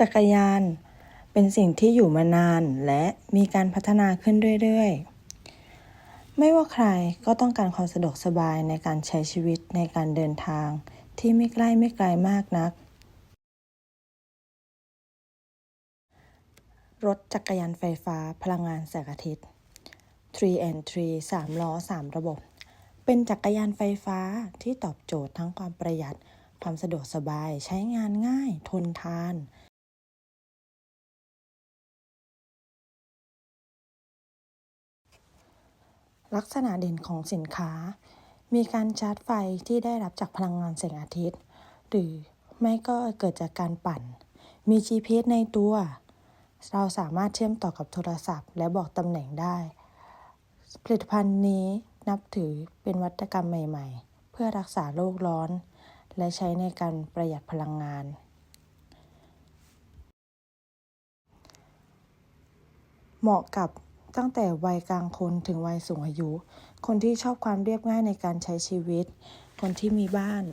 จักรยาน เป็นสิ่งที่อยู่มานานและมีการพัฒนาขึ้นเรื่อยๆ ไม่ว่าใครก็ต้องการความสะดวกสบายในการใช้ชีวิตในการเดินทางที่ไม่ใกล้ไม่ไกลมากนัก รถจักรยานไฟฟ้าพลังงานแสงอาทิตย์ 3 and 3 3 ล้อ 3 ระบบ เป็นจักรยานไฟฟ้าที่ตอบโจทย์ทั้งความประหยัด ความสะดวกสบาย ใช้งานง่าย ทนทาน ลักษณะเด่นของสินค้า มีการชาร์จไฟที่ได้รับจากพลังงานแสงอาทิตย์ หรือไม่ก็เกิดจากการปั่น มี GPS ในตัว เราสามารถเชื่อมต่อกับโทรศัพท์ และบอกตำแหน่งได้ ผลิตภัณฑ์นี้นับถือเป็นวัตกรรมใหม่ ๆ เพื่อรักษาโลกร้อน และใช้ในการประหยัดพลังงาน เหมาะกับ ตั้งแต่วัยกลางคนถึงวัยสูงอายุ คนที่ชอบความเรียบง่ายในการใช้ชีวิต คนที่มีบ้าน